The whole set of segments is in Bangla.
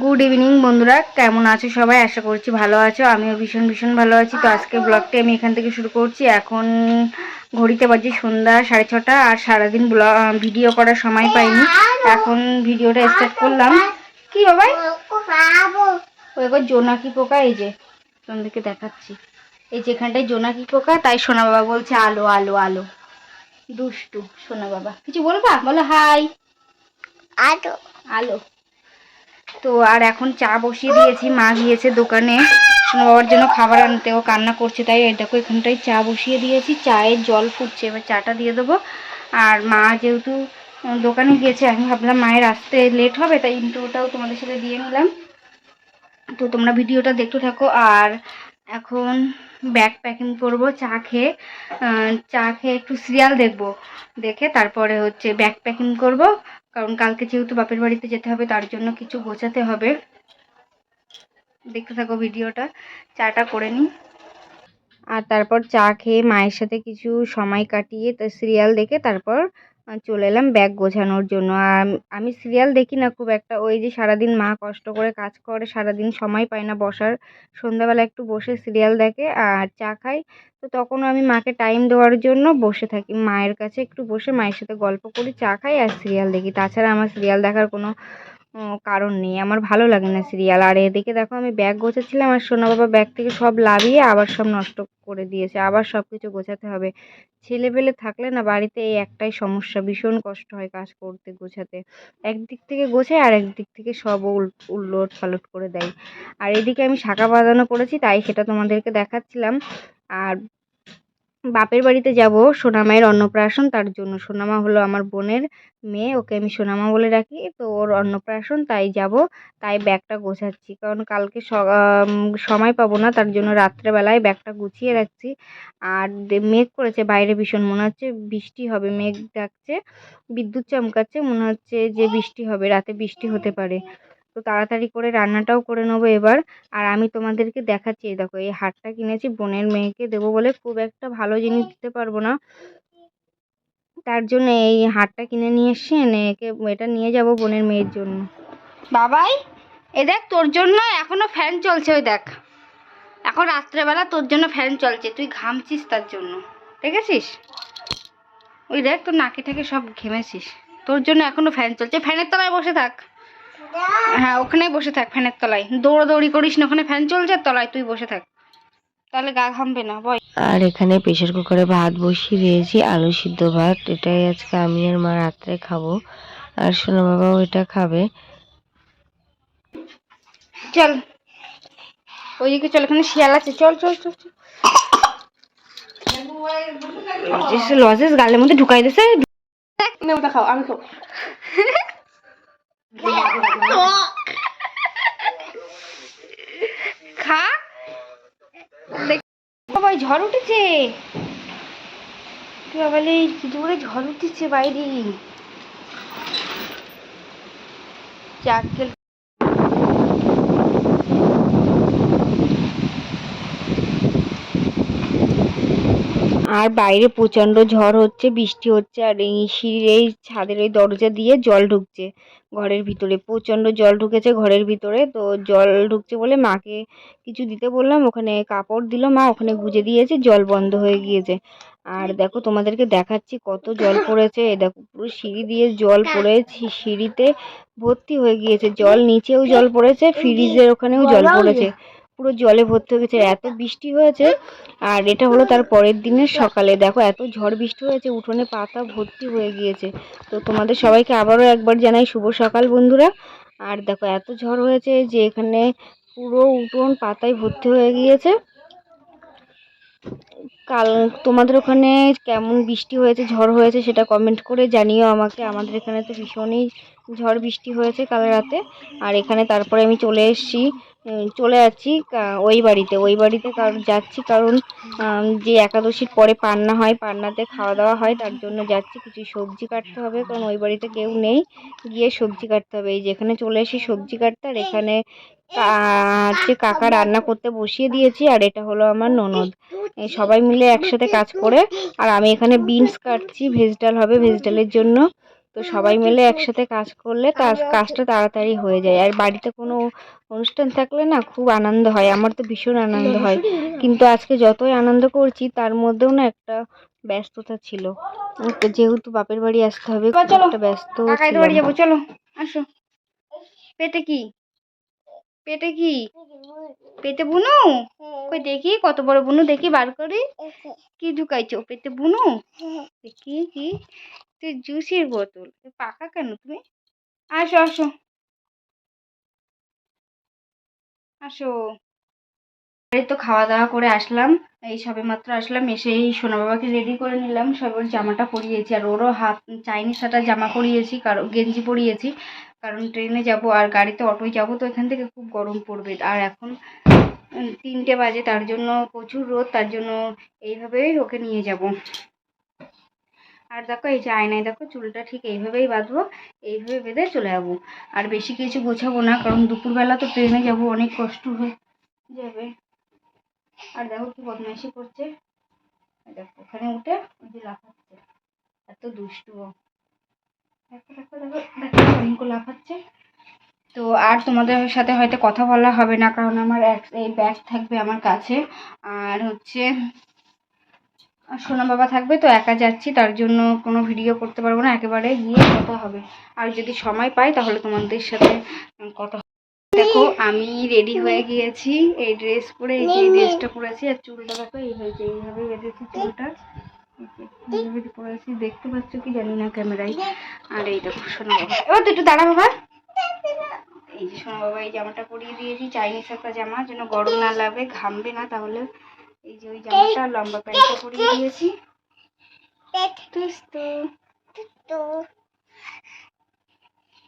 গুড ইভিনিং বন্ধুরা। কেমন আছো সবাই? আশা করছি ভালো আছো। আমিও ভীষণ ভীষণ ভালো আছি। তো আজকে ব্লগটি আমি এখান থেকে শুরু করছি। এখন ঘড়িতে বাজে সন্ধ্যা সাড়ে ছটা আর সারাদিন ব্লগ ভিডিও করার সময় পাইনি। এখন ভিডিওটা স্টার্ট করলাম। কি বাবাই ওই একবার জোনাকি পোকা এই যে তোমাদেরকে দেখাচ্ছি। এই যে এখানটায় জোনাকি পোকা তাই সোনা বাবা বলছে আলো আলো আলো। দুষ্টু সোনা বাবা। কিছু বলবা? বলো হাই আলো। আলো। তো আর এখন চা বসিয়ে দিয়েছি। মা গিয়েছে দোকানে। বাবার জন্য খাবার আনতে। ও কান্না করছে, তাই দেখো, এখানটায় চা বসিয়ে দিয়েছি। চায়ের জল ফুটছে। এবার চাটা দিয়ে দেবো। আর মা যেহেতু দোকানে গিয়েছে, আমি ভাবলাম মায়ের আসতে লেট হবে, তাই ইন্টুটাও তোমাদের সাথে দিয়ে নিলাম। তো তোমরা ভিডিওটা দেখতে থাকো। আর এখন ব্যাগ প্যাকিং করব, চা খেয়ে। চা খেয়ে একটু সিরিয়াল দেখব। দেখে তারপরে হচ্ছে ব্যাগ প্যাকিং করব। কারণ কালকে যেহেতু বাপের বাড়িতে যেতে হবে, তার জন্য কিছু গোছাতে হবে। দেখতে থাকো ভিডিওটা, চাটা করে নিই। আর তারপর চা খেয়ে মায়ের সাথে কিছু সময় কাটিয়ে সিরিয়াল দেখে তারপর চলে এলাম ব্যাগ গোছানোর জন্য। আর আমি সিরিয়াল দেখি না খুব একটা। ওই যে সারাদিন মা কষ্ট করে কাজ করে, সারাদিন সময় পায় না বসার। সন্ধ্যাবেলা একটু বসে সিরিয়াল দেখে আর চা খাই। তো তখনও আমি মাকে টাইম দেওয়ার জন্য বসে থাকি। মায়ের কাছে একটু বসে মায়ের সাথে গল্প করি, চা খাই আর সিরিয়াল দেখি। তাছাড়া আমার সিরিয়াল দেখার কোনো কারণ নেই। আমার ভালো লাগে না সিরিয়াল আর এদিকে দেখো, আমি ব্যাগ গোছাচ্ছিলাম আর সোনা বাবা ব্যাগ থেকে সব লাভিয়ে আবার সব নষ্ট করে দিয়েছে। আবার সব কিছু গোছাতে হবে। ছেলে পেলে থাকলে না বাড়িতে এই একটাই সমস্যা। ভীষণ কষ্ট হয় কাজ করতে, গোছাতে। একদিক থেকে গোছায় আর একদিক থেকে সব উল উলট পালট করে দেয়। আর এদিকে আমি শাঁখা বাঁধানো করেছি, তাই সেটা তোমাদেরকে দেখাচ্ছিলাম। আর বাপের বাড়িতে যাব সোনামায়ের অন্নপ্রাশন, তার জন্য সোনামা হলো আমার বোনের মেয়ে, ওকে আমি সোনামা বলে রাখি তো ওর অন্নপ্রাশন, তাই যাব, তাই ব্যাগটা গোছাচ্ছি, কারণ কালকে সময় পাবো না, তার জন্য রাত্রেবেলায় ব্যাগটা গুছিয়ে রাখছি, আর মেঘ করেছে, বাইরে ভীষণ মনে হচ্ছে বৃষ্টি হবে, মেঘ ডাকছে, বিদ্যুৎ চমকাচ্ছে, মনে হচ্ছে যে বৃষ্টি হবে, রাতে বৃষ্টি হতে পারে। তো তাড়াতাড়ি করে রান্নাটাও করে নেব এবার। আর আমি তোমাদেরকে দেখাচ্ছি, এই দেখো, এই হারটা কিনেছি, বোনের মেয়েকে দেবো বলে খুব একটা ভালো জিনিস দিতে পারব না। তার জন্য এই হারটা কিনে নিয়ে এসছি একে এটা নিয়ে যাব বোনের মেয়ের জন্য। বাবাই, এ দেখ, তোর জন্য এখনও ফ্যান চলছে, ওই দেখ। এখন রাত্রেবেলা তোর জন্য ফ্যান চলছে, তুই ঘামছিস তার জন্য, দেখেছিস? ওই দেখ, তোর নাকে থেকে সব ঘেমেছিস। তোর জন্য এখনও ফ্যান চলছে, ফ্যানের তলায় বসে থাক। হ্যাঁ ওখানেই বসে থাক ফ্যানের তলায়। দৌড়াদৌড়ি করিস না ওখানে ফ্যান চলছে তলায় তুই বসে থাক। তাহলে গা ঘামবে না বয় আর এখানে প্রেশার কুকারে ভাত বসিয়ে দিয়েছি আলু সিদ্ধ ভাত এটাই আজকে আমি আর মা রাত্রে খাব। আর সোনা বাবাও এটা খাবে। চল। ওইদিকে চল এখানে শিয়াল আছে। চল চল চল চল। লজেস গালের মধ্যে ঢুকাই দিছে খাও আমি খাও। খা। বাবা ঝড় উঠেছে। তুই আবার কি জোরে ঝড় উঠেছে বাইরে। চাকেল আর বাইরে প্রচণ্ড ঝড় হচ্ছে, বৃষ্টি হচ্ছে, আর এই সিঁড়ির এই ছাদের ওই দরজা দিয়ে জল ঢুকছে ঘরের ভিতরে, প্রচণ্ড জল ঢুকেছে ঘরের ভিতরে। তো জল ঢুকছে বলে মাকে কিছু দিতে বললাম, ওখানে কাপড় দিল মা, ওখানে গুজে দিয়েছে, জল বন্ধ হয়ে গিয়েছে। আর দেখো তোমাদেরকে দেখাচ্ছি কত জল পড়েছে এই দেখো পুরো সিঁড়ি দিয়ে জল পড়েছি সিঁড়িতে ভর্তি হয়ে গিয়েছে, জল নিচেও জল পড়েছে, ফ্রিজের ওখানেও জল পড়েছে। পুরো জলে ভর্তি হয়ে গেছে, এত বৃষ্টি হয়েছে। আর এটা হলো তার পরের দিনের সকালে। দেখো, এত ঝড় বৃষ্টি হয়েছে, উঠোনে পাতা ভর্তি হয়ে গিয়েছে। তো তোমাদের সবাইকে আবারও একবার জানাই শুভ সকাল, বন্ধুরা। আর দেখো, এত ঝড় হয়েছে যে এখানে পুরো উঠোন পাতায় ভর্তি হয়ে গিয়েছে। কাল তোমাদের ওখানে কেমন বৃষ্টি হয়েছে, ঝড় হয়েছে সেটা কমেন্ট করে জানিও আমাকে। আমাদের এখানে তো ভীষণই ঝড় বৃষ্টি হয়েছে কাল রাতে। আর এখানে তারপরে আমি চলে এসেছি চলে যাচ্ছি ওই বাড়িতে ওই বাড়িতে কারণ যাচ্ছি কারণ যে একাদশীর পরে পান্না হয়, পান্নাতে খাওয়া দাওয়া হয়, তার জন্য যাচ্ছি, কিছু সবজি কাটতে হবে, কারণ ওই বাড়িতে কেউ নেই, গিয়ে সবজি কাটতে হবে, এই যেখানে চলে এসেছি সবজি কাটতে, আর এখানে হচ্ছে কাকা রান্না করতে বসিয়ে দিয়েছি, আর এটা হলো আমার ননদ সবাই মিলে একসাথে কাজ করে, আর আমি এখানে বিনস কাটছি, ভেজ ডাল হবে, ভেজ ডালের জন্য তো সবাই মিলে একসাথে কাজ করলে কাজ কাজটা তাড়াতাড়ি হয়ে যায়। আর বাড়িতে কোনো অনুষ্ঠান থাকলে না খুব আনন্দ হয়। আমার তো ভীষণ আনন্দ হয়। কিন্তু আজকে যতই আনন্দ করছি তার মধ্যেও না একটা ব্যস্ততা ছিল। তো যেহেতু বাপের বাড়ি আসতে হবে একটা ব্যস্ত বাড়ি যাব। চলো আসো। পেটে কি? পেটে কি? পেটে বুনু? কই দেখি কত বড় বুনু দেখি বার করি। কি ঢুকাইছো? পেটে বুনু? দেখি কি? তুই জুসের বোতল। পাকা কেন তুমি? আসো আসো। আসো। তো খাওয়া দাওয়া করে আসলাম। এই সবে মাত্র আসলাম, এসে এই সোনা বাবাকে রেডি করে নিলাম। সব জামাটা পরিয়েছি আর ওরও হাত চাইনিজ একটা জামা পরিয়েছি কারণ গেঞ্জি পরিয়েছি। কারণ ট্রেনে যাব আর গাড়িতে অটোয় যাব তো এখান থেকে খুব গরম পড়বে। আর এখন তিনটে বাজে, তার জন্য প্রচুর রোদ, তার জন্য এইভাবেই ওকে নিয়ে যাব। আর দেখো এই যে আয়নায় দেখো চুলটা ঠিক এইভাবেই বাঁধবো, এইভাবে বেঁধে চলে যাব। আর বেশি কিছু গোছাবো না, কারণ দুপুরবেলা তো ট্রেনে যাব, অনেক কষ্ট হয়ে যাবে। আর দেখো কি বদমাইশি করছে। দেখো, ওখানে উঠে ওই যে লাফাচ্ছে। এত দুষ্টু দেখো দেখো দেখো দেখো লাফাচ্ছে। তো আর তোমাদের সাথে হয়তো কথা বলা হবে না, কারণ আমার এক, এই ব্যাগ থাকবে আমার কাছে। আর হচ্ছে সোনা বাবা থাকবে তো একা যাচ্ছি, তার জন্য কোনো ভিডিও করতে পারব না, একেবারে গিয়ে কথা হবে। আর যদি সময় পাই তাহলে তোমাদের সাথে কথা দেখো, আমি রেডি হয়ে গিয়েছি, এই ড্রেস পরে, এই যে ড্রেসটা পরেছি আর চুলটা দেখো, এই হয়েছে, এইভাবে বেঁধেছি চুলটা। দেখতে পাচ্ছ কি জানি না ক্যামেরায়। আর এই দেখো, সোনা বাবা। এবার তো একটু দাঁড়া বাবা এই যে সোনা বাবা, এই জামাটা পরিয়ে দিয়েছি, চাইনিজ একটা জামা, যেন গরম না লাগবে ঘামবে না, তাহলে এই যে ওই জামাটা লম্বা প্যান্টটা পরিয়ে দিয়েছি।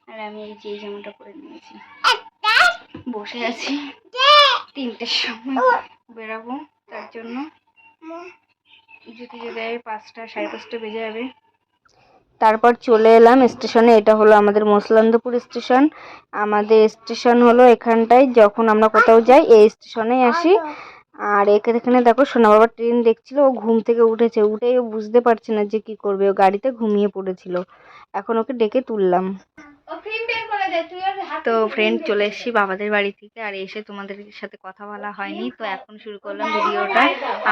আর আমি এই যে এই জামাটা পরে নিয়েছি। বসে আছি। তিনটের সময় বেরাবো তার জন্য। যেতে যেতে পাঁচটা সাড়ে পাঁচটা বেজে যাবে। তারপর চলে এলাম স্টেশনে এটা হলো আমাদের মসলান্দপুর স্টেশন। আমাদের স্টেশন হলো এখানটায় যখন আমরা কোথাও যাই এই স্টেশনেই আসি। আর একে এখানে দেখো সোনা বাবা ট্রেন দেখছিল, ও ঘুম থেকে উঠেছে, উঠেই ও বুঝতে পারছে না যে কি করবে, ও গাড়িতে ঘুমিয়ে পড়েছিল। এখন ওকে ডেকে তুললাম। তো ফ্রেন্ড চলে এসেছি বাবাদের বাড়ি থেকে আর এসে তোমাদের সাথে কথা বলা হয়নি তো এখন শুরু করলাম ভিডিওটা।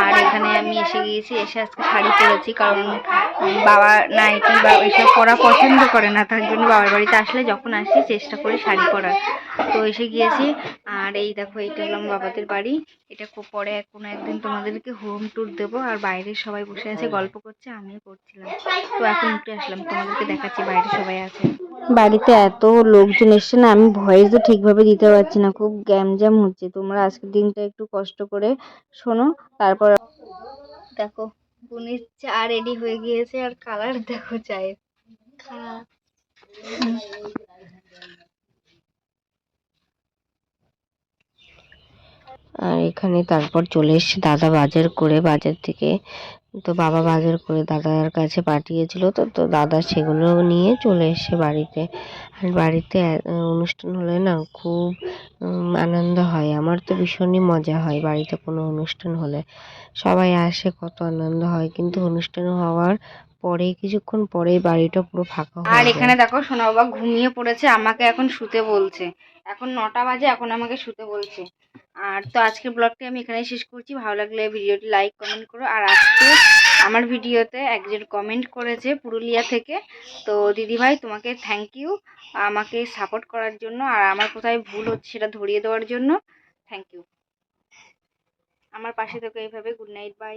আর এখানে আমি এসে গিয়েছি এসে আজকে শাড়ি পরেছি কারণ বাবা নাইটি বা এসব পরা পছন্দ করে না তার জন্য বাবার বাড়িতে আসলে যখন আসি চেষ্টা করি শাড়ি পরার। তো এসে গিয়েছি আর এই দেখো এইটা হলাম বাবাদের বাড়ি। এটা খুব পরে কোনো একদিন তোমাদেরকে হোম ট্যুর দেবো আর বাইরে সবাই বসে আছে গল্প করছে আমিও করছিলাম। তো এখন উঠে আসলাম তোমাদেরকে দেখাচ্ছি বাইরে সবাই আছে। বাড়িতে এত লোকজন এসছে না আমি ভয়েসও ঠিকভাবে দিতে পারছি না। খুব গ্যামজাম হচ্ছে। তোমরা আজকের দিনটা একটু কষ্ট করে শোনো, তারপর দেখো, বুনির চা রেডি হয়ে গিয়েছে আর কালার দেখো চায়ের। আর এখানে তারপর চলে এসেছে দাদা বাজার করে, বাজার থেকে তো বাবা বাজার করে দাদার কাছে পাঠিয়েছিল তো তো দাদা সেগুলো নিয়ে চলে এসে বাড়িতে। আর বাড়িতে অনুষ্ঠান হলে না খুব আনন্দ হয়। আমার তো ভীষণই মজা হয় বাড়িতে কোনো অনুষ্ঠান হলে। সবাই আসে, কত আনন্দ হয়। কিন্তু অনুষ্ঠান হওয়ার পরে কিছুক্ষণ পরেই বাড়িটা পুরো ফাঁকা আর এখানে দেখো সোনা বাবা ঘুমিয়ে পড়েছে আমাকে এখন শুতে বলছে। এখন নটা বাজে এখন আমাকে শুতে বলছে। আর তো আজকের ব্লগটি আমি এখানেই শেষ করছি। ভালো লাগলে ভিডিওটি লাইক কমেন্ট করো। আর আজকে আমার ভিডিওতে একজন কমেন্ট করেছে পুরুলিয়া থেকে। তো দিদিভাই তোমাকে থ্যাংক ইউ আমাকে সাপোর্ট করার জন্য। আর আমার কোথায় ভুল হচ্ছে সেটা ধরিয়ে দেওয়ার জন্য থ্যাংক ইউ আমার পাশে থেকে এইভাবে। Good night bye